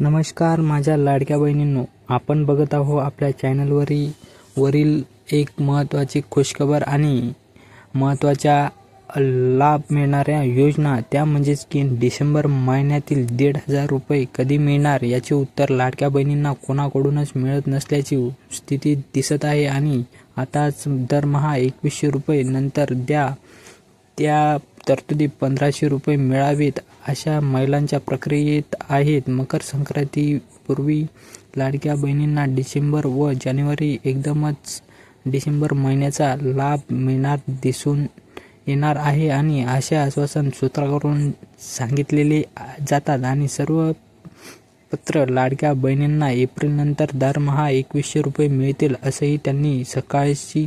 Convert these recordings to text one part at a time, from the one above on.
नमस्कार माझ्या लाडक्या बहिणींनो. आपण बघत आहो आपल्या चॅनलवरील वरील एक महत्त्वाची खुशखबर आणि महत्त्वाच्या लाभ मिळणाऱ्या योजना. त्या म्हणजेच की डिसेंबर महिन्यातील दीड हजार रुपये कधी मिळणार याचे उत्तर लाडक्या बहिणींना कोणाकडूनच मिळत नसल्याची स्थिती दिसत आहे आणि आताच दरमहा एकवीसशे रुपये नंतर द्या. त्या तरतुदी पंधराशे रुपये मिळावेत अशा महिलांच्या प्रक्रियेत आहेत. मकर संक्रांतीपूर्वी लाडक्या बहिणींना डिसेंबर व जानेवारी एकदमच डिसेंबर महिन्याचा लाभ मिळणार दिसून येणार आहे आणि असे आश्वासन सूत्राकडून सांगितलेले जातात आणि सर्व पत्र लाडक्या बहिणींना एप्रिलनंतर दरमहा एकवीसशे रुपये मिळतील असंही त्यांनी सकाळची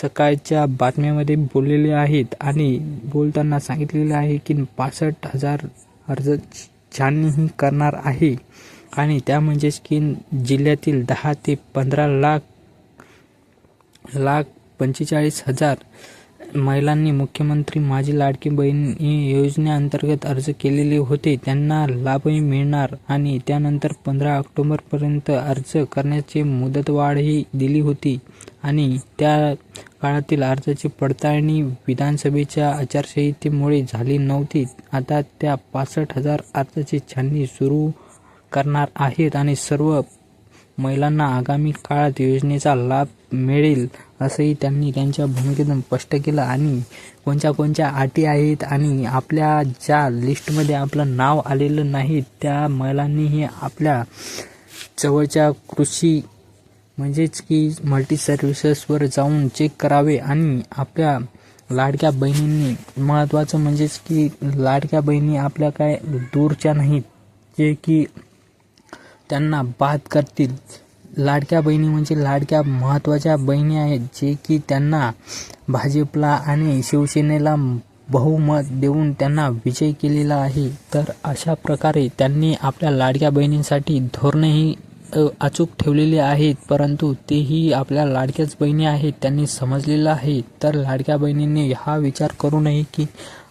सकाळच्या बातम्यामध्ये बोललेले आहेत आणि बोलताना सांगितलेले आहे की पासष्ट हजार अर्ज छाननीही करणार आहे. आणि त्या म्हणजेच की जिल्ह्यातील दहा ते पंधरा लाख लाख पंचेचाळीस हजार महिलांनी मुख्यमंत्री माझी लाडकी बहीण योजनेअंतर्गत अर्ज केलेले होते. त्यांना लाभही मिळणार आणि त्यानंतर पंधरा ऑक्टोबरपर्यंत अर्ज करण्याची मुदतवाढही दिली होती. आणि त्या काळातील अर्जाची पडताळणी विधानसभेच्या आचारसंहितेमुळे झाली नव्हती. आता त्या पासष्ट हजार अर्जाची छाननी सुरू करणार आहेत आणि सर्व महिलांना आगामी काळात योजनेचा लाभ मिळेल असंही त्यांनी त्यांच्या भूमिकेतून स्पष्ट केलं. आणि कोणत्या कोणत्या अटी आहेत आणि आपल्या ज्या लिस्टमध्ये आपलं नाव आलेलं नाही त्या महिलांनीही आपल्या जवळच्या कृषी म्हणजेच की मल्टी सर्व्हिसेसवर जाऊन चेक करावे आणि आपल्या लाडक्या बहिणींनी महत्त्वाचं म्हणजेच की लाडक्या बहिणी आपल्या काय दूरच्या नाहीत जे की त्यांना बाद करतील. लाडक्या बहिणी म्हणजे लाडक्या महत्त्वाच्या बहिणी आहेत जे की त्यांना भाजपला आणि शिवसेनेला बहुमत देऊन त्यांना विजय केलेला आहे. तर अशा प्रकारे त्यांनी आपल्या लाडक्या बहिणींसाठी धोरणंही अचूक ठेवलेले आहेत परंतु तेही आपल्या लाडक्याच बहिणी आहेत त्यांनी समजलेलं आहे. तर लाडक्या बहिणींनी हा विचार करू नये की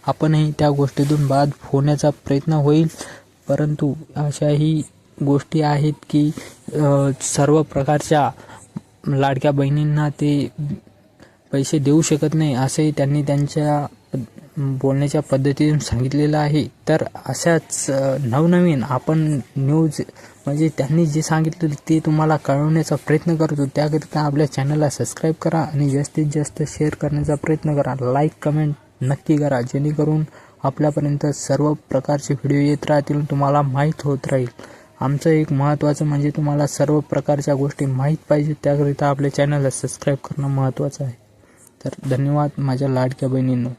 आपणही त्या गोष्टीतून बाद होण्याचा प्रयत्न होईल. परंतु अशाही गोष्टी आहेत की सर्व प्रकारच्या लाडक्या बहिणींना ते पैसे देऊ शकत नाही असे त्यांनी त्यांच्या बोलण्याच्या पद्धतीतून सांगितलेलं आहे. तर अशाच नवनवीन आपण न्यूज म्हणजे त्यांनी जे सांगितलं ते तुम्हाला कळवण्याचा प्रयत्न करतो त्याकरिता आपल्या चॅनलला सबस्क्राईब करा आणि जास्तीत जास्त शेअर करण्याचा प्रयत्न करा. लाईक कमेंट नक्की करा. जेणेकरून आपल्यापर्यंत सर्व प्रकारचे व्हिडिओ येत राहतील तुम्हाला माहीत होत राहील. आमचं एक महत्त्वाचं म्हणजे तुम्हाला सर्व प्रकारच्या गोष्टी माहीत पाहिजे. त्याकरिता आपल्या चॅनलला सबस्क्राईब करणं महत्त्वाचं आहे. तर धन्यवाद माझ्या लाडक्या बहिणींनो.